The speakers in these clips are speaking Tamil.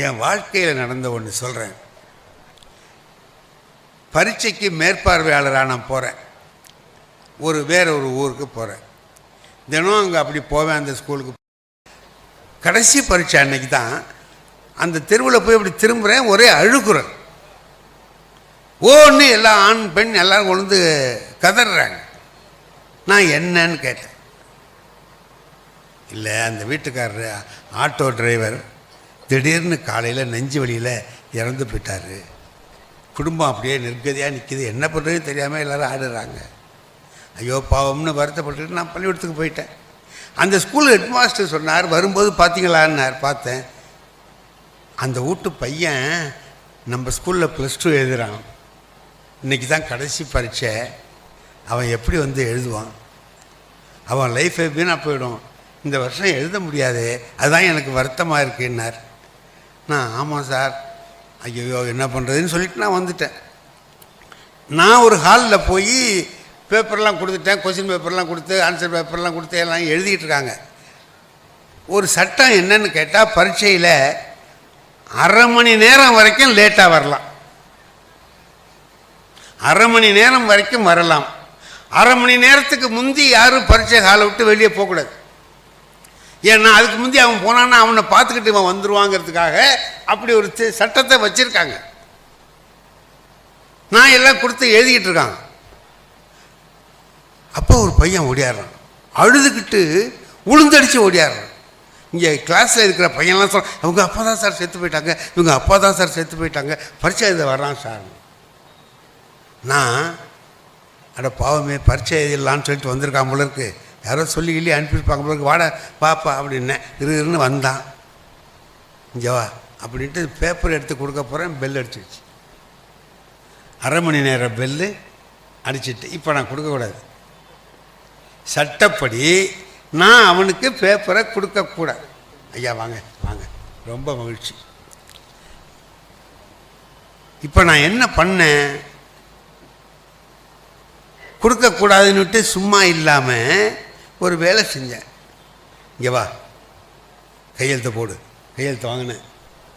என் வாழ்க்கையில் நடந்த ஒன்று சொல்கிறேன் பரீட்சைக்கு மேற்பார்வையாளராக நான் போகிறேன் ஒரு வேற ஒரு ஊருக்கு போகிறேன் தினம் அங்கே அப்படி போவேன் அந்த ஸ்கூலுக்கு. கடைசி பரீட்சை அன்னைக்கு தான் அந்த தெருவில் போய் அப்படி திரும்புகிறேன் ஒரே அழுகுறல் ஓன்னு எல்லா ஆண் பெண் எல்லோரும் கொண்டு கதறாங்க நான் என்னன்னு கேட்டேன். இல்லை அந்த வீட்டுக்காரர் ஆட்டோ டிரைவர் திடீர்னு காலையில் நெஞ்சு வழியில் இறந்து போயிட்டார். குடும்பம் அப்படியே நிர்கதியாக நிற்கிது என்ன பண்ணுறதுன்னு தெரியாமல் எல்லோரும் ஆடுறாங்க. ஐயோ பாவம்னு வருத்தப்பட்டுட்டு நான் பள்ளிக்கூடத்துக்கு போயிட்டேன். அந்த ஸ்கூல் ஹெட்மாஸ்டர் சொன்னார் வரும்போது பார்த்தீங்களான்னார் பார்த்தேன். அந்த வீட்டு பையன் நம்ம ஸ்கூலில் ப்ளஸ் டூ எழுதுகிறான் இன்றைக்கி தான் கடைசி பரீட்சை. அவன் எப்படி வந்து எழுதுவான்? அவன் லைஃப் எப்படின்னா போயிடும். இந்த வருஷம் எழுத முடியாது. அதுதான் எனக்கு வருத்தமாக இருக்குன்னார். நான் ஆமாம் சார். ஐயோ என்ன பண்ணுறதுன்னு சொல்லிட்டு நான் வந்துட்டேன். நான் ஒரு ஹாலில் போய் பேப்பர்லாம் கொடுத்துட்டேன் கொஸ்டின் பேப்பர்லாம் கொடுத்து ஆன்சர் பேப்பர்லாம் கொடுத்து எல்லாம் எழுதிக்கிட்டு இருக்காங்க. ஒரு சட்டம் என்னன்னு கேட்டால் பரீட்சையில் அரை மணி நேரம் வரைக்கும் லேட்டாக வரலாம். அரை மணி நேரம் வரைக்கும் வரலாம். அரை மணி நேரத்துக்கு முந்தி யாரும் பரீட்சை ஹாலை விட்டு வெளியே போகக்கூடாது. ஏன்னா அதுக்கு முந்தி அவன் போனான்னா அவனை பார்த்துக்கிட்டு இவன் வந்துருவாங்கிறதுக்காக அப்படி ஒரு சட்டத்தை வச்சுருக்காங்க. நான் எல்லாம் கொடுத்து எழுதிக்கிட்டு இருக்காங்க. அப்போ ஒரு பையன் ஓடியாடுறான். அழுதுகிட்டு உளுந்தடிச்சு ஓடியாடுறான். இங்கே கிளாஸில் இருக்கிற பையன்லாம் சொல்ல அவங்க அப்பா தான் சார் செத்து போயிட்டாங்க. இவங்க அப்பா தான் சார் செத்து போயிட்டாங்க. பரீட்சை எழுத வர்றான் சார் நான் அட பாவமே பரீட்சை எழுதிடலான்னு சொல்லிட்டு வந்திருக்கான் போல யாரோ சொல்லி கிள்ளி அனுப்பியிருப்பாங்க போல வாட பாப்பா அப்படின்னேன். இரு இருன்னு வந்தான். இங்கேவா அப்படின்ட்டு பேப்பர் எடுத்து கொடுக்க போகிறேன் பெல் அடிச்சிருச்சு. அரை மணி நேரம் பெல்லு அடிச்சிட்டு இப்போ நான் கொடுக்கக்கூடாது சட்டப்படி நான் அவனுக்கு பேப்பரை கொடுக்கக்கூடாது ஐயா வாங்க வாங்க. ரொம்ப மகிழ்ச்சி. இப்போ நான் என்ன பண்ணேன்? கொடுக்கக்கூடாதுன்னுட்டு சும்மா இல்லாமல் ஒரு வேலை செஞ்சேன். இங்கே வா. கையெழுத்து போடு. கையெழுத்து வாங்கினேன்.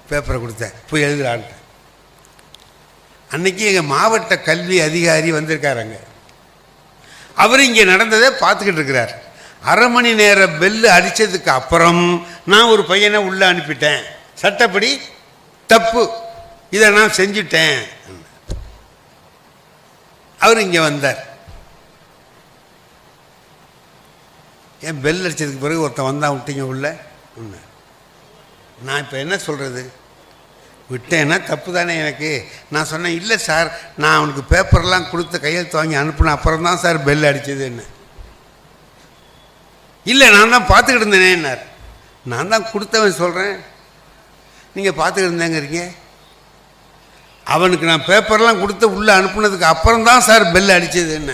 பேப்பரை கொடுத்தேன். போய் எழுதுகிறான்ட்டேன் அன்னைக்கு எங்கள் மாவட்ட கல்வி அதிகாரி வந்திருக்காருங்க அவர் இங்கே நடந்ததை பார்த்துக்கிட்டு இருக்கிறார். அரை மணி நேரம் பெல்லு அடித்ததுக்கு அப்புறம் நான் ஒரு பையனை உள்ளே அனுப்பிட்டேன். சட்டப்படி தப்பு. இதை நான் செஞ்சுட்டேன். அவர் இங்கே வந்தார். ஏன் பெல் அடித்ததுக்கு பிறகு ஒருத்தன் வந்தால் விட்டீங்க உள்ள? ஒன்று நான் இப்போ என்ன சொல்கிறது விட்டேன்னா தப்பு தானே எனக்கு. நான் சொன்னேன் இல்லை சார் நான் அவனுக்கு பேப்பர்லாம் கொடுத்து கையெழுத்து வாங்கி அனுப்பினேன் அப்புறம் தான் சார் பெல் அடித்தது என்ன. இல்லை நான் தான் பார்த்துக்கிட்டு இருந்தேனேன்னார் நான் தான் கொடுத்தவன் சொல்கிறேன் நீங்கள் பார்த்துக்கிட்டு இருந்தேங்கிறீங்க. அவனுக்கு நான் பேப்பர்லாம் கொடுத்து உள்ளே அனுப்புனதுக்கு அப்புறம் தான் சார் பெல் அடித்தது என்ன.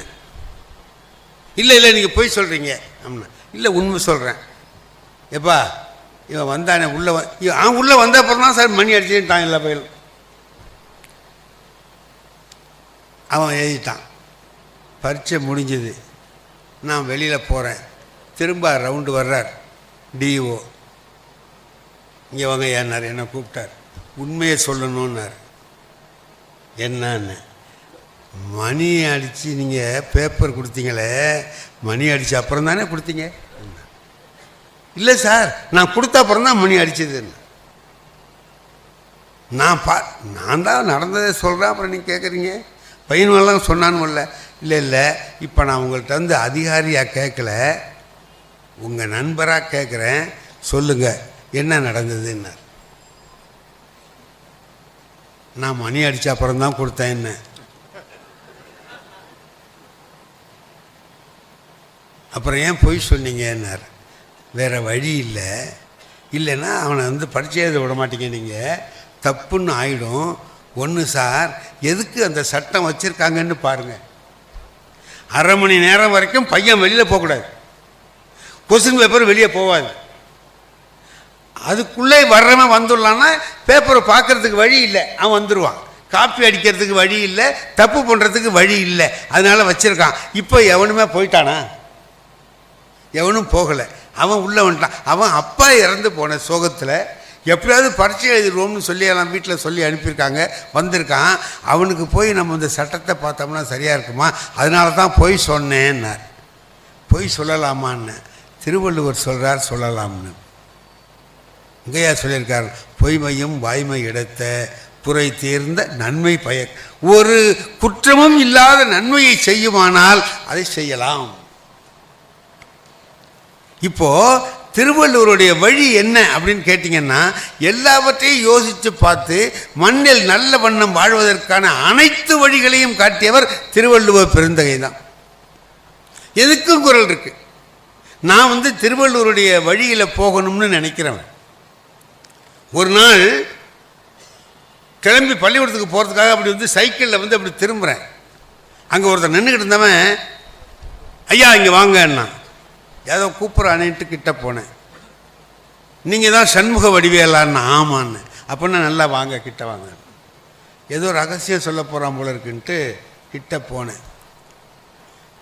இல்லை இல்லை நீங்கள் போய் சொல்கிறீங்க அப்படின்னா இல்லை உண்மை சொல்கிறேன் எப்பா இவன் வந்தானே உள்ளே வ இவன் அவன் உள்ளே வந்த அப்புறம் தான் சார் மணி அடிச்சுட்டான் இல்லை போயிடும் அவன் எழுதிட்டான். பரீட்சை முடிஞ்சது. நான் வெளியில் போகிறேன் திரும்ப ரவுண்டு வர்றார். டிஓ இங்கே வாங்க ஏன்னார் என்னை கூப்பிட்டார். உண்மையை சொல்லணுன்னார் என்னன்னு. மணி அடித்து நீங்கள் பேப்பர் கொடுத்தீங்களே மணி அடித்த அப்புறம் தானே கொடுத்தீங்க? இல்லை சார் நான் கொடுத்த அப்புறம் தான் மணி அடித்தது நான் பா நான் தான் நடந்ததை சொல்கிறேன் அப்புறம் நீங்கள் கேட்குறீங்க பையனுங்கெல்லாம் சொன்னான்னு இல்லை இல்லை இல்லை இப்போ நான் உங்கள்கிட்ட வந்து அதிகாரியாக கேட்கல உங்கள் நண்பராக கேட்குறேன் சொல்லுங்கள் என்ன நடந்ததுன்னார் நான் மணி அடித்த அப்புறம் தான் கொடுத்தேன் என்ன அப்புறம் ஏன் பொய் சொன்னீங்கன்னார். வேறு வழி இல்லை. இல்லைன்னா அவனை வந்து பரிச்சை எழுத விட மாட்டீங்க நீங்கள் தப்புன்னு ஆயிடும். ஒன்று சார் எதுக்கு அந்த சட்டம் வச்சுருக்காங்கன்னு பாருங்கள் அரை மணி நேரம் வரைக்கும் பையன் வெளியில் போகக்கூடாது கொஸ்டின் பேப்பர் வெளியே போகாது அதுக்குள்ளே வர்றவன் வந்துடலான்னா பேப்பரை பார்க்கறதுக்கு வழி இல்லை. அவன் வந்துடுவான் காப்பி அடிக்கிறதுக்கு வழி இல்லை. தப்பு பண்ணுறதுக்கு வழி இல்லை. அதனால் வச்சுருக்கான். இப்போ எவனுமே போயிட்டானா? எவனும் போகலை. அவன் உள்ளே வந்துட்டான். அவன் அப்பா இறந்து போன சோகத்தில் எப்படியாவது பரீட்சை எழுதிடுவோம்னு சொல்லி எல்லாம் வீட்டில் சொல்லி அனுப்பியிருக்காங்க. வந்திருக்கான். அவனுக்கு போய் நம்ம இந்த சட்டத்தை பார்த்தோம்னா சரியாக இருக்குமா? அதனால தான் போய் சொன்னேன்னார். பொய் சொல்லலாமான்னு. திருவள்ளுவர் சொல்கிறார் சொல்லலாம்னு. இங்கேயா சொல்லியிருக்கார் பொய்மையும் வாய்மை இடத்த புரை தேர்ந்த நன்மை பயன் ஒரு குற்றமும் இல்லாத நன்மையை செய்யுமானால் அதை செய்யலாம். இப்போ திருவள்ளுவருடைய வழி என்ன அப்படின்னு கேட்டிங்கன்னா எல்லாவற்றையும் யோசித்து பார்த்து மண்ணில் நல்ல வண்ணம் வாழ்வதற்கான அனைத்து வழிகளையும் காட்டியவர் திருவள்ளுவர் பெருந்தகை தான் எதுக்கும் குரல் இருக்குது நான் வந்து திருவள்ளுவருடைய வழியில் போகணும்னு நினைக்கிறவன். ஒரு நாள் கிளம்பி பள்ளிக்கூடத்துக்கு போகிறதுக்காக அப்படி வந்து சைக்கிளில் வந்து அப்படி திரும்புகிறேன் அங்கே ஒருத்தர் நின்றுக்கிட்டு இருந்தவன் ஐயா இங்கே வாங்கன்னா ஏதோ கூப்பிட்றானேன்ட்டு கிட்ட போனேன். நீங்கள் தான் சண்முக வடிவேலான்னு ஆமான்னு. அப்படின்னா நல்லா வாங்க கிட்ட வாங்க. ஏதோ ரகசியம் சொல்ல போகிறான் போல இருக்குன்ட்டு கிட்ட போனேன்.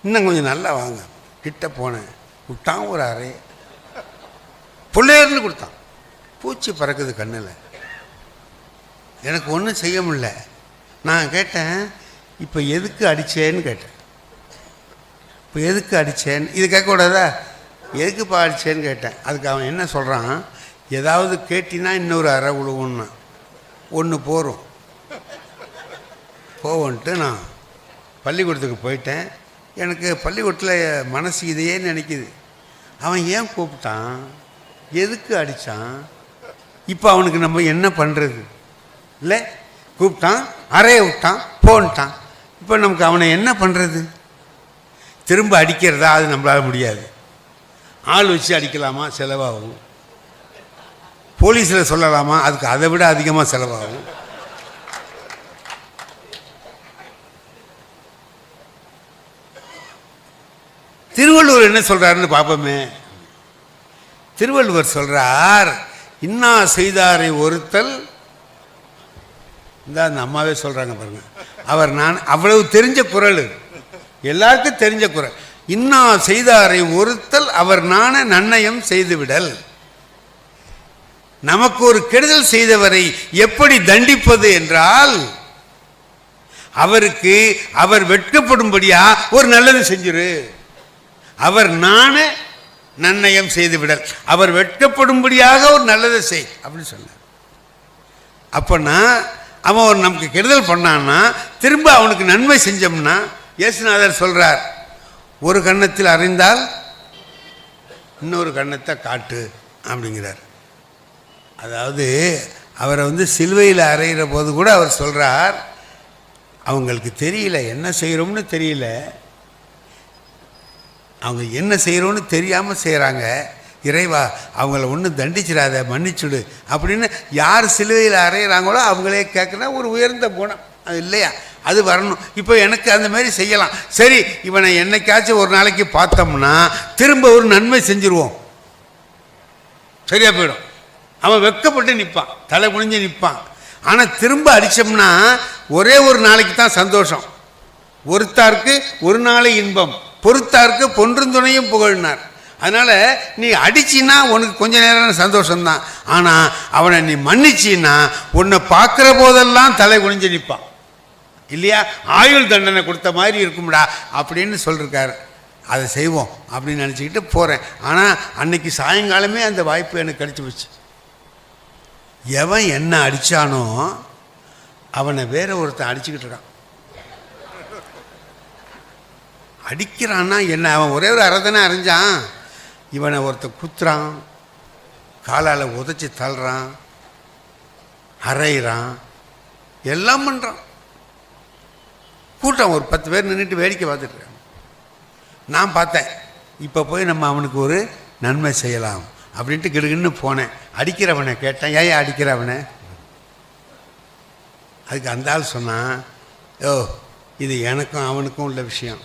இன்னும் கொஞ்சம் நல்லா வாங்க கிட்ட போனேன். விட்டான் ஒரு அறை. பிள்ளையர்னு கொடுத்தான். பூச்சி பறக்குது கண்ணில். எனக்கு ஒன்றும் செய்ய முடியல. நான் கேட்டேன் இப்போ எதுக்கு அடிச்சேன்னு கேட்டேன். இப்போ எதுக்கு அடித்தேன்னு இது கேட்கக்கூடாதா? எதுக்குப்பா அடிச்சேன்னு கேட்டேன். அதுக்கு அவன் என்ன சொல்கிறான் ஏதாவது கேட்டினா இன்னொரு அறை விழுவுன்னா ஒன்று போகிறோம் போவோன்ட்டு நான் பள்ளிக்கூடத்துக்கு போயிட்டேன். எனக்கு பள்ளிக்கூடத்தில் மனசு இதையே நினைக்குது. அவன் ஏன் கூப்பிட்டான்? எதுக்கு அடித்தான் இப்போ அவனுக்கு நம்ம என்ன பண்ணுறது இல்லை கூப்பிட்டான் அறைய விட்டான் போன்ட்டான். இப்போ நமக்கு அவனை என்ன பண்ணுறது திரும்ப அடிக்கிறதா? அது நம்மளால் முடியாது. ஆள் வச்சு அடிக்கலாமா? செலவாகும். போலீஸில் சொல்லலாமா? அதுக்கு அதை விட அதிகமாக செலவாகும். திருவள்ளுவர் என்ன சொல்றாருன்னு பார்ப்போமே. திருவள்ளுவர் சொல்றார் இன்னா செய்தாரை ஒருத்தல். இந்த அந்த அம்மாவே சொல்றாங்க பாருங்க. அவர் நான் அவ்வளவு தெரிஞ்ச குரல் எல்லாருக்கும் தெரிஞ்ச குரல். இன்னா செய்தாரை ஒருத்தல் அவர் நாண நன்னயம் செய்துவிடல். நமக்கு ஒரு கெடுதல் செய்தவரை எப்படி தண்டிப்பது என்றால் அவருக்கு அவர் வெட்கப்படும்படியா ஒரு நல்லது செஞ்சிரு. அவர் நாண நன்னயம் செய்துவிடல். அவர் வெட்கப்படும்படியாக ஒரு நல்லதை செய் அப்படின்னு சொன்னார். அப்போனா அவன் ஒரு நமக்கு கெடுதல் பண்ணான்னா திரும்ப அவனுக்கு நன்மை செஞ்சோம்னா இயேசுநாதர் சொல்றார் ஒரு கன்னத்தில் அறிந்தால் இன்னொரு கன்னத்தை காட்டு அப்படிங்கிறார். அதாவது அவரை வந்து சிலுவையில் அறையிற போது கூட அவர் சொல்கிறார் அவங்களுக்கு தெரியல என்ன செய்கிறோம்னு தெரியல. அவங்க என்ன செய்கிறோன்னு தெரியாமல் செய்கிறாங்க இறைவா அவங்கள ஒன்றும் தண்டிச்சிடாத மன்னிச்சுடு அப்படின்னு யார் சிலுவையில் அறையிறாங்களோ அவங்களே கேட்குறா ஒரு உயர்ந்த குணம். அது இல்லையா? அது வரணும். இப்போ எனக்கு அந்த மாதிரி செய்யலாம். சரி இவனை என்னைக்காச்சும் ஒரு நாளைக்கு பார்த்தோம்னா திரும்ப ஒரு நன்மை செஞ்சுருவோம். சரியா போயிடும். அவன் வெக்கப்பட்டு நிற்பான். தலை குனிஞ்சு நிற்பான். ஆனால் திரும்ப அடித்தோம்னா ஒரே ஒரு நாளைக்கு தான் சந்தோஷம். ஒருத்தாருக்கு ஒரு நாளை இன்பம். பொறுத்தாருக்கு பொன்றுந்துணையும் புகழ்னார். அதனால் நீ அடிச்சின்னா உனக்கு கொஞ்ச நேரம் சந்தோஷம்தான். ஆனால் அவனை நீ மன்னிச்சின்னா உன்னை பார்க்குற போதெல்லாம் தலை குனிஞ்சு நிற்பான். இல்லையா? ஆயுள் தண்டனை கொடுத்த மாதிரி இருக்கும்டா அப்படின்னு சொல்லியிருக்காரு அதை செய்வோம் அப்படின்னு நினச்சிக்கிட்டு போகிறேன் ஆனால் அன்னைக்கு சாயங்காலமே அந்த வாய்ப்பு எனக்கு கிடச்சி போச்சு எவன் என்ன அடித்தானோ அவனை வேற ஒருத்தன் அடிச்சுக்கிட்டு இருக்கான். அடிக்கிறான்னா என்ன? அவன் ஒரே ஒரு அறதானே அரைஞ்சான் இவனை ஒருத்தன் குத்துறான் காலால் உதைச்சி தள்ளுறான் அரைகிறான் எல்லாம் பண்ணுறான் கூட்டம் ஒரு பத்து பேர் நின்றுட்டு வேடிக்கை பார்த்துட்டு நான் பார்த்தேன் இப்போ போய் நம்ம அவனுக்கு ஒரு நன்மை செய்யலாம் அப்படின்ட்டு கிடுகின்னு போனேன். அடிக்கிறவனை கேட்டேன் ஏன் அடிக்கிறவனை? அதுக்கு அந்த ஆள் சொன்னான் ஓ இது எனக்கும் அவனுக்கும் உள்ள விஷயம்.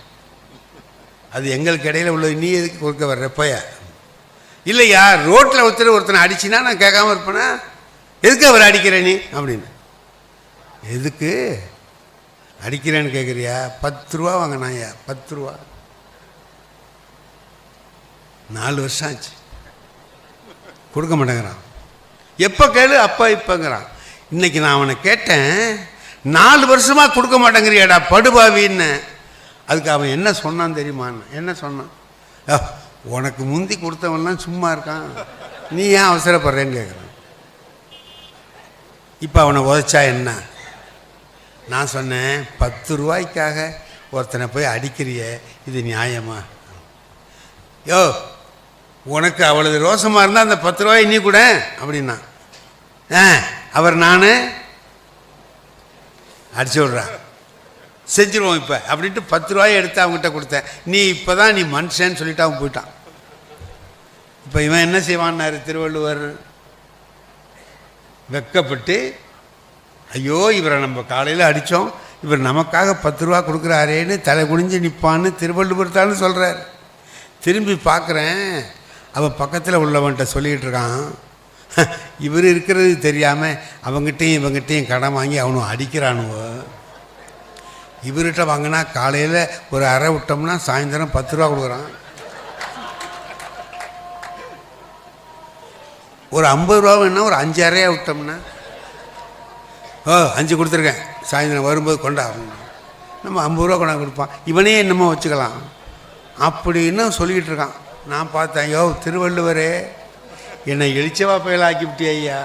அது எங்களுக்கு இடையில் உள்ள நீ எதுக்கு கொடுக்க வர்ற? போய. இல்லையா ரோட்டில் ஒருத்தர் ஒருத்தனை அடிச்சினா நான் கேட்காம இருப்பேனா? எதுக்கு அவர் அடிக்கிற நீ? அப்படின்னு. எதுக்கு? அடிக்கிறேன்னு கேட்குறியா பத்து ரூபா வாங்கினாயா பத்து ரூபா நாலு வருஷம் ஆச்சு. கொடுக்க மாட்டேங்கிறான். எப்போ கேளு அப்போ இப்போங்கிறான். இன்னைக்கு நான் அவனை கேட்டேன் நாலு வருஷமாக கொடுக்க மாட்டேங்கிறியாடா படுபாவின்னு. அதுக்கு அவன் என்ன சொன்னான் தெரியுமான்னு? என்ன சொன்னான்? உனக்கு முந்தி கொடுத்தவன்லாம் சும்மா இருக்கான். நீ ஏன் அவசரப்படுறேன்னு கேட்குறான் இப்போ அவனை உதைச்சா என்ன? நான் சொன்னேன் பத்து ரூபாய்க்காக ஒருத்தனை போய் அடிக்கிறியே இது நியாயமா? யோ உனக்கு அவ்வளவு ரோசமாக இருந்தால் அந்த பத்து ரூபாய் நீ கூட அப்படின்னா. ஆ அவர் நான்? அடிச்சு விட்றேன் செஞ்சிருவோம் இப்போ அப்படின்ட்டு பத்து ரூபாய் எடுத்து அவங்ககிட்ட கொடுத்தேன். நீ இப்போ தான் நீ மனுஷன்னு சொல்லிட்டு அவன் போயிட்டான். இப்போ இவன் என்ன செய்வான்னாரு திருவள்ளுவர்? வெக்கப்பட்டு ஐயோ இவரை நம்ம காலையில் அடித்தோம் இவர் நமக்காக பத்து ரூபா கொடுக்குறாரேன்னு தலை குனிஞ்சு நிற்பான்னு திருவள்ளுவர் சொல்கிறார் திரும்பி பார்க்குறேன். அவன் பக்கத்தில் உள்ளவன்கிட்ட சொல்லிகிட்டு இருக்கான். இவர் இருக்கிறது தெரியாமல் அவங்ககிட்டையும் இவங்ககிட்டையும் கடன் வாங்கி அவனும் அடிக்கிறானுவோ? இவர்கிட்ட வாங்கினா காலையில் ஒரு அரை விட்டோம்னா சாயந்தரம் பத்து ரூபா கொடுக்குறான். ஒரு ஐம்பது ரூபா வேணுன்னா ஒரு அஞ்சு அறையாக விட்டோம்னா? ஓ அஞ்சு கொடுத்துருக்கேன். சாயந்தரம் வரும்போது கொண்டா. நம்ம ஐம்பது ரூபா கொண்டாந்து கொடுப்பான். இவனே என்னமோ வச்சுக்கலாம். அப்படின்னு சொல்லிக்கிட்டு இருக்கான். நான் பார்த்தேன் யோ திருவள்ளுவரே என்னை எழுச்சவா பயல் ஆக்கிவிட்டிய ஐயா.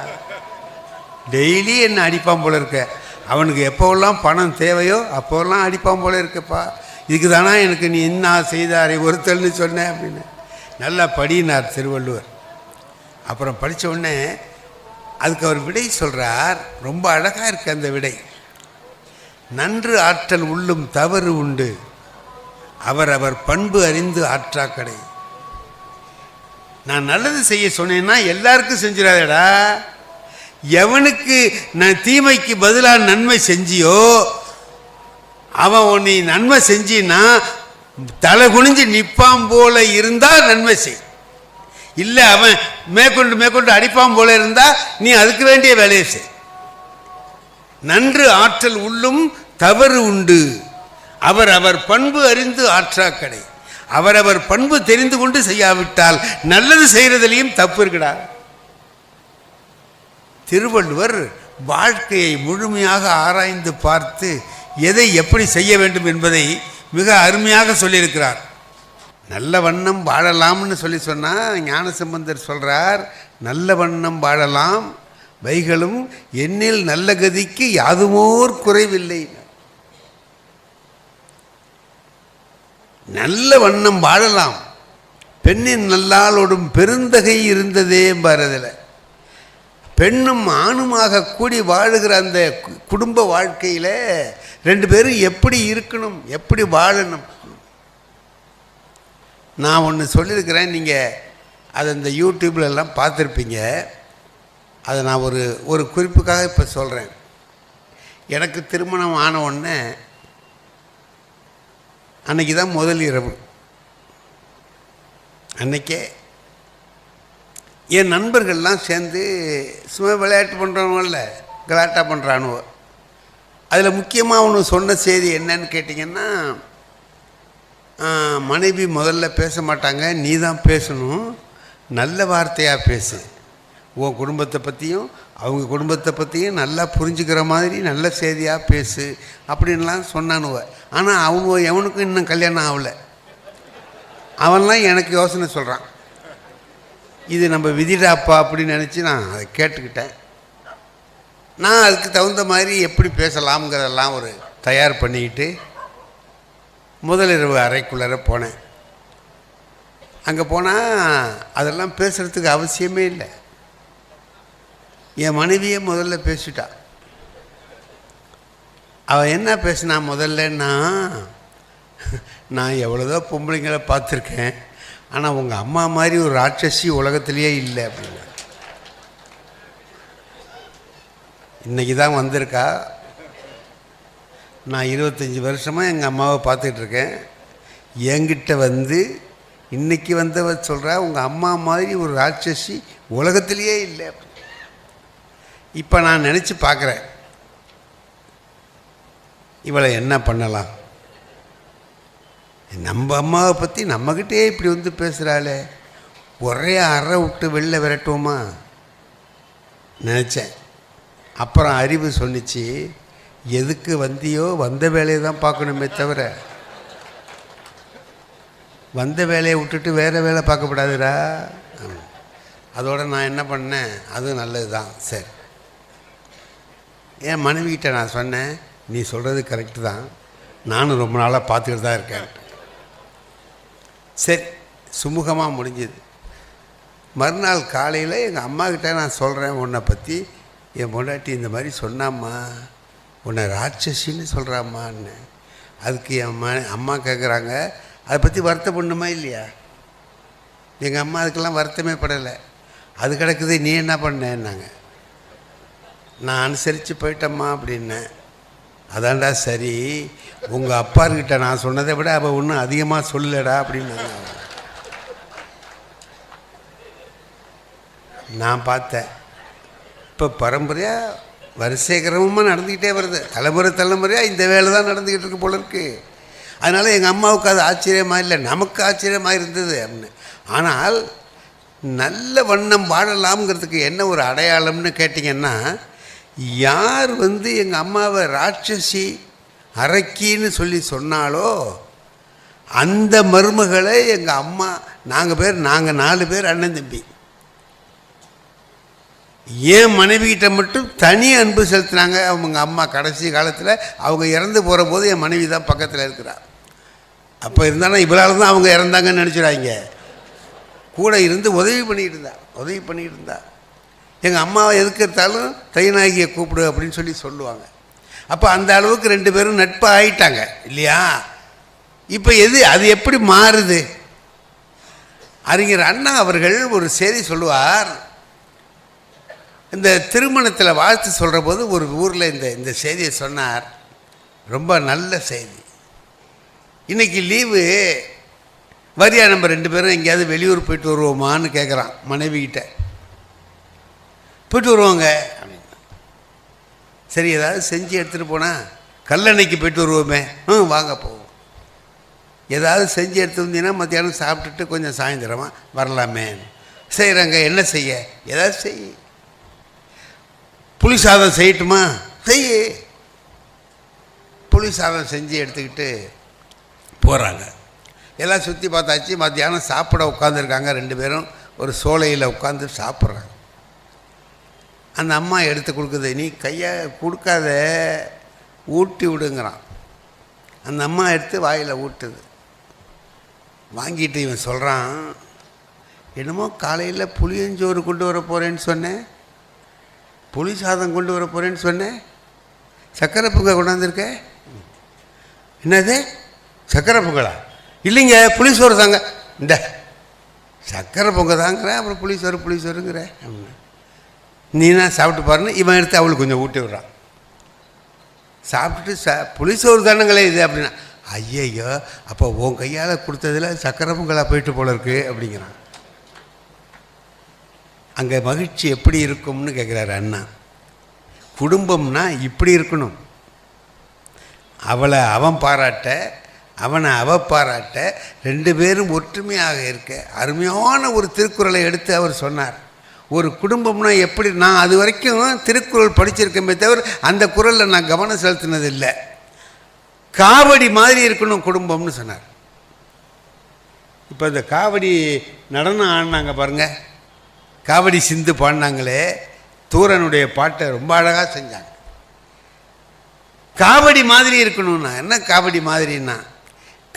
டெய்லி என்னை அடிப்பான் போல இருக்க. அவனுக்கு எப்போவெல்லாம் பணம் தேவையோ அப்போல்லாம் அடிப்பான் போல இருக்குப்பா. இதுக்கு தானா எனக்கு நீ என்ன செய்தாரை ஒருத்தல்னு சொன்னேன் அப்படின்னு. நல்லா படினார் திருவள்ளுவர். அப்புறம் படிச்ச உடனே அதுக்கு அவர் விடை சொல்கிறார் ரொம்ப அழகாக இருக்கு அந்த விடை. நன்று ஆற்றல் உள்ளும் தவறு உண்டு. அவர் அவர் பண்பு அறிந்து ஆற்றாக்கடை நான் நல்லது செய்ய சொன்னேன்னா எல்லாருக்கும் செஞ்சிடாதடா. எவனுக்கு நான் தீமைக்கு பதிலாக நன்மை செஞ்சியோ அவன் உன்னை நன்மை செஞ்சின்னா தலை குனிஞ்சு நிற்பான் போல இருந்தால் நன்மை செய். இல்லை அவன் மேற்கொண்டு மேற்கொண்டு அடிப்பான் போல இருந்தா நீ அதுக்கு வேண்டிய வேலையை செய். நன்று ஆற்றல் உள்ளும் தவறு உண்டு. அவர் அவர் பண்பு அறிந்து ஆற்றாக்கடை. அவரவர் பண்பு தெரிந்து கொண்டு செய்யாவிட்டால் நல்லது செய்கிறதுலையும் தப்பு இருக்குடா. திருவள்ளுவர் வாழ்க்கையை முழுமையாக ஆராய்ந்து பார்த்து எதை எப்படி செய்ய வேண்டும் என்பதை மிக அருமையாக சொல்லியிருக்கிறார். நல்ல வண்ணம் வாழலாம்னு சொல்லி சொன்னால் ஞானசம்பந்தர் சொல்கிறார் நல்ல வண்ணம் வாழலாம் வைகளும் என்னில் நல்ல கதிக்கு யாதுமோர் குறைவில்லை. நல்ல வண்ணம் வாழலாம் பெண்ணின் நல்லாளோடும் பெருந்தகை இருந்ததே பாரதில் பெண்ணும் ஆணுமாக கூடி வாழுகிற அந்த குடும்ப வாழ்க்கையில் ரெண்டு பேரும் எப்படி இருக்கணும் எப்படி வாழணும் நான் ஒன்று சொல்லியிருக்கிறேன் நீங்கள் அதை இந்த யூடியூப்லெல்லாம் பார்த்துருப்பீங்க. அதை நான் ஒரு ஒரு குறிப்புக்காக இப்போ சொல்கிறேன் எனக்கு திருமணம் ஆன உடனே அன்னைக்கு தான் முதல் இரவு. அன்னைக்கே என் நண்பர்கள்லாம் சேர்ந்து சும்மா விளையாட்டு பண்ணுறவங்கள கலாட்டா பண்ணுறானுவோ அதில் முக்கியமாக அவனு சொன்ன செய்தி என்னன்னு கேட்டிங்கன்னா மனைவி முதல்ல பேச மாட்டாங்க நீ தான் பேசணும். நல்ல வார்த்தையாக பேசு. உன் குடும்பத்தை பற்றியும் அவங்க குடும்பத்தை பற்றியும் நல்லா புரிஞ்சுக்கிற மாதிரி நல்ல செய்தியாக பேசு அப்படின்லாம் சொன்னானுவ. ஆனால் அவங்க எவனுக்கும் இன்னும் கல்யாணம் ஆகலை. அவன்லாம் எனக்கு யோசனை சொல்கிறான் இது நம்ம விதிடாப்பா அப்படின்னு நினச்சி நான் அதை கேட்டுக்கிட்டேன். நான் அதுக்கு தகுந்த மாதிரி எப்படி பேசலாம்ங்கிறதெல்லாம் ஒரு தயார் பண்ணிக்கிட்டு முதலிரவு அறைக்குள்ளார போனேன். அங்கே போனால் அதெல்லாம் பேசுகிறதுக்கு அவசியமே இல்லை. என் மனைவியே முதல்ல பேசிட்டா. அவள் என்ன பேசினா முதல்லன்னா நான் எவ்வளோதோ பொம்பளைங்களை பார்த்துருக்கேன். ஆனால் உங்கள் அம்மா மாதிரி ஒரு ராட்சசி உலகத்திலேயே இல்லை. அப்படின்னு. இன்றைக்கி தான் வந்திருக்கா. நான் இருபத்தஞ்சி வருஷமாக எங்கள் அம்மாவை பார்த்துட்ருக்கேன் என்கிட்ட வந்து இன்னைக்கு வந்தவ சொல்கிறா உங்கள் அம்மா மாதிரி ஒரு ராட்சசி உலகத்திலேயே இல்லை. இப்போ நான் நினச்சி பார்க்குறேன். இவளை என்ன பண்ணலாம்? நம்ம அம்மாவை பற்றி நம்மக்கிட்டே இப்படி வந்து பேசுகிறாளே ஒரே அறை விட்டு வெளில விரட்டுவோமா? நினச்சேன். அப்புறம் அறிவு சொன்னிச்சு எதுக்கு வந்தியோ வந்த வேலையை தான் பார்க்கணுமே தவிர வந்த வேலையை விட்டுட்டு வேறு வேலை பார்க்கக்கூடாதுடா அதோட நான் என்ன பண்ணேன்? அது நல்லது தான் சரி. என் மனைவிகிட்ட நான் சொன்னேன் நீ சொல்கிறது கரெக்டு தான். நானும் ரொம்ப நாளாக பார்த்துக்கிட்டு தான் இருக்கேன். சரி சுமூகமாக முடிஞ்சுது. மறுநாள் காலையில் எங்கள் அம்மாக்கிட்ட நான் சொல்கிறேன் உன்னை பற்றி என் பொண்டாட்டி இந்த மாதிரி சொன்னாம்மா. உன்னை ராட்சசின்னு சொல்கிறாம்மான்னு அதுக்கு அம்மா அம்மா கேட்குறாங்க அதை பற்றி வருத்தம் பண்ணுமா இல்லையா? எங்கள் அம்மா அதுக்கெல்லாம் வருத்தமே படலை. அது கிடக்குது நீ என்ன பண்ணேன்னாங்க. நான் அனுசரித்து போயிட்டம்மா அப்படின்னேன் அதான்டா சரி. உங்கள் அப்பார்கிட்ட நான் சொன்னதை விட அவள் ஒன்றும் அதிகமாக சொல்லலடா அப்படின்னாங்க நான் பார்த்தேன். இப்போ பரம்பரையாக வரிசை கிரமமாக நடந்துக்கிட்டே வருது. தலைமுறை தலைமுறையாக இந்த வேலை தான் நடந்துக்கிட்டு இருக்கு போல இருக்கு அதனால் எங்கள் அம்மாவுக்கு அது ஆச்சரியமாக இல்லை நமக்கு ஆச்சரியமாக இருந்தது அப்படின்னு. ஆனால் நல்ல வண்ணம் வாழலாம்ங்கிறதுக்கு என்ன ஒரு அடையாளம்னு கேட்டிங்கன்னா யார் வந்து எங்கள் அம்மாவை ராட்சசி அரக்கின்னு சொல்லி சொன்னாலோ அந்த மருமகளை எங்கள் அம்மா நாங்கள் பேர் நாங்கள் நாலு பேர் அண்ணன் தம்பி. என் மனைவிகிட்ட மட்டும் தனி அன்பு செலுத்தினாங்க? அவங்க அம்மா கடைசி காலத்தில் அவங்க இறந்து போகிற போது என் மனைவி தான் பக்கத்தில் இருக்கிறார் அப்போ இருந்தாலும் இவளால் தான் அவங்க இறந்தாங்கன்னு நினச்சிடாங்க கூட இருந்து உதவி பண்ணிக்கிட்டு இருந்தா. உதவி பண்ணிக்கிட்டு இருந்தா. எங்கள் அம்மாவை எதுக்கு தைநாயகியை கூப்பிடு அப்படின்னு சொல்லி சொல்லுவாங்க. அப்போ அந்த அளவுக்கு ரெண்டு பேரும் நட்பாக ஆயிட்டாங்க இல்லையா? இப்போ எது அது எப்படி மாறுது? அறிஞர் அண்ணா அவர்கள் ஒரு செய்தி சொல்லுவார். இந்த திருமணத்தில் வாழ்த்து சொல்கிற போது ஒரு ஊரில் இந்த இந்த செய்தியை சொன்னார். ரொம்ப நல்ல செய்தி. இன்றைக்கி லீவு வரியா நம்ம ரெண்டு பேரும் எங்கேயாவது வெளியூர் போயிட்டு வருவோமான்னு கேட்குறான் மனைவிகிட்ட. போயிட்டு வருவாங்க. அப்படின்னு சரி ஏதாவது செஞ்சு எடுத்துகிட்டு போனால் கல்லணைக்கு போயிட்டு வருவோமே. ம் வாங்க போவோம். ஏதாவது செஞ்சு எடுத்து வந்தீங்கன்னா மத்தியானம் சாப்பிட்டுட்டு கொஞ்சம் சாயந்தரமாக வரலாமே செய்கிறாங்க என்ன செய்ய? ஏதாவது செய். புளி சாதம் செய்யட்டுமா? செய் புளி சாதம் செஞ்சு எடுத்துக்கிட்டு போகிறாங்க எல்லாம் சுற்றி பார்த்தாச்சு. மத்தியானம் சாப்பிட உட்காந்துருக்காங்க ரெண்டு பேரும். ஒரு சோலையில் உட்காந்து சாப்பிட்றாங்க. அந்த அம்மா எடுத்து கொடுக்குது நீ கையை கொடுக்காத. ஊட்டி விடுங்கிறான். அந்த அம்மா எடுத்து வாயில் ஊட்டுது. வாங்கிட்டு இவன் சொல்கிறான் என்னமோ காலையில் புளியஞ்சோறு கொண்டு வர போகிறேன்னு சொன்னேன். புளி சாதம் கொண்டு வர போகிறேன்னு சொன்னேன் சக்கரை பொங்கல் கொண்டாந்துருக்க? என்னது? சக்கரை பொங்கலா? இல்லைங்க புளி சோறு தாங்க. இந்த சக்கரை பொங்கல் தாங்கிறேன் அப்புறம் புளிசோறு புளி சோறுங்கிற. நீனா சாப்பிட்டு பாருன்னு இவன் எடுத்து அவளுக்கு கொஞ்சம் ஊட்டி விட்றான். சாப்பிட்டுட்டு ச புளிசோறு தானுங்களே இது அப்படின்னா ஐயையோ அப்போ உன் கையால் கொடுத்ததில் சக்கரை பொங்கலாக போயிட்டு போல இருக்கு அப்படிங்கிறான். அங்கே மகிழ்ச்சி எப்படி இருக்கும்னு கேட்குறாரு அண்ணா. குடும்பம்னா இப்படி இருக்கணும். அவளை அவன் பாராட்ட அவனை அவ பாராட்ட ரெண்டு பேரும் ஒற்றுமையாக இருக்க அருமையான ஒரு திருக்குறளை எடுத்து அவர் சொன்னார். ஒரு குடும்பம்னா எப்படி நான் அது வரைக்கும் திருக்குறள் படிச்சிருக்கமே தவிர அந்த குறளில் நான் கவனம் செலுத்தினது இல்லை காவடி மாதிரி இருக்கணும் குடும்பம்னு சொன்னார். இப்போ இந்த காவடி நடனம் ஆடினாங்க பாருங்கள் காவடி சிந்து பாடினாங்களே தூரனுடைய பாட்டை ரொம்ப அழகாக செஞ்சாங்க. காவடி மாதிரி இருக்கணும்னா என்ன காவடி மாதிரின்னா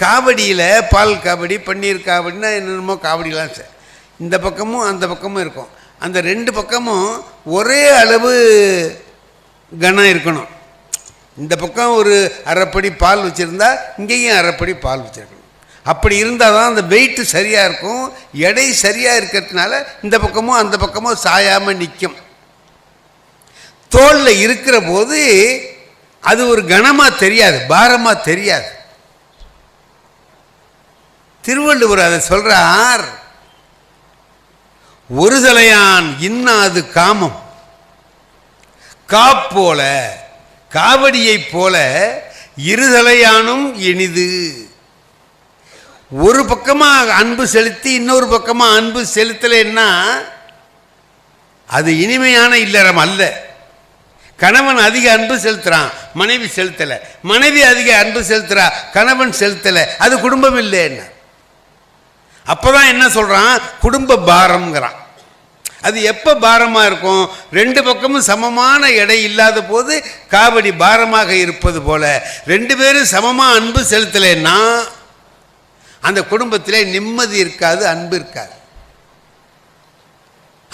காவடியில் பால் காவடி பன்னீர் காவடினா என்னென்னமோ காவடிலாம் செ- இந்த பக்கமும் அந்த பக்கமும் இருக்கும். அந்த ரெண்டு பக்கமும் ஒரே அளவு கனம் இருக்கணும். இந்த பக்கம் ஒரு அரைப்படி பால் வச்சுருந்தா இங்கேயும் அரைப்படி பால் வச்சுருக்கணும். அப்படி இருந்தால் தான் அந்த வெயிட்டு சரியாக இருக்கும் எடை சரியாக இருக்கிறதுனால இந்த பக்கமும் அந்த பக்கமும் சாயாமல் நிற்கும் தோலில் இருக்கிற போது அது ஒரு கனமாக தெரியாது பாரமாக தெரியாது. திருவள்ளுவர் அதை சொல்றார் ஒரு தலையான் இன்னாது காமம். காப்போல காவடியைப் போல இருதலையானும் இனிது. ஒரு பக்கமாக அன்பு செலுத்தி இன்னொரு பக்கமாக அன்பு செலுத்தலைன்னா அது இனிமையான இல்லறம் அல்ல. கணவன் அதிக அன்பு செலுத்துறான் மனைவி செலுத்தலை. மனைவி அதிக அன்பு செலுத்துறா கணவன் செலுத்தலை. அது குடும்பம் இல்லைன்னு. அப்போ தான் என்ன சொல்கிறான் குடும்ப பாரம்ங்கிறான். அது எப்போ பாரமாக இருக்கும்? ரெண்டு பக்கமும் சமமான எடை இல்லாத போது காவடி பாரமாக இருப்பது போல. ரெண்டு பேரும் சமமாக அன்பு செலுத்தலைன்னா அந்த குடும்பத்திலே நிம்மதி இருக்காது அன்பு இருக்காது.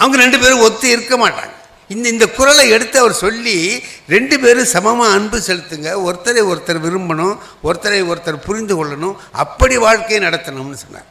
அவங்க ரெண்டு பேரும் ஒத்து இருக்க மாட்டாங்க. இந்த இந்த குரலை எடுத்து அவர் சொல்லி ரெண்டு பேரும் சமமாக அன்பு செலுத்துங்க ஒருத்தரை ஒருத்தர் விரும்பணும் ஒருத்தரை ஒருத்தர் புரிந்து கொள்ளணும் அப்படி வாழ்க்கையை நடத்தணும்னு சொன்னார்.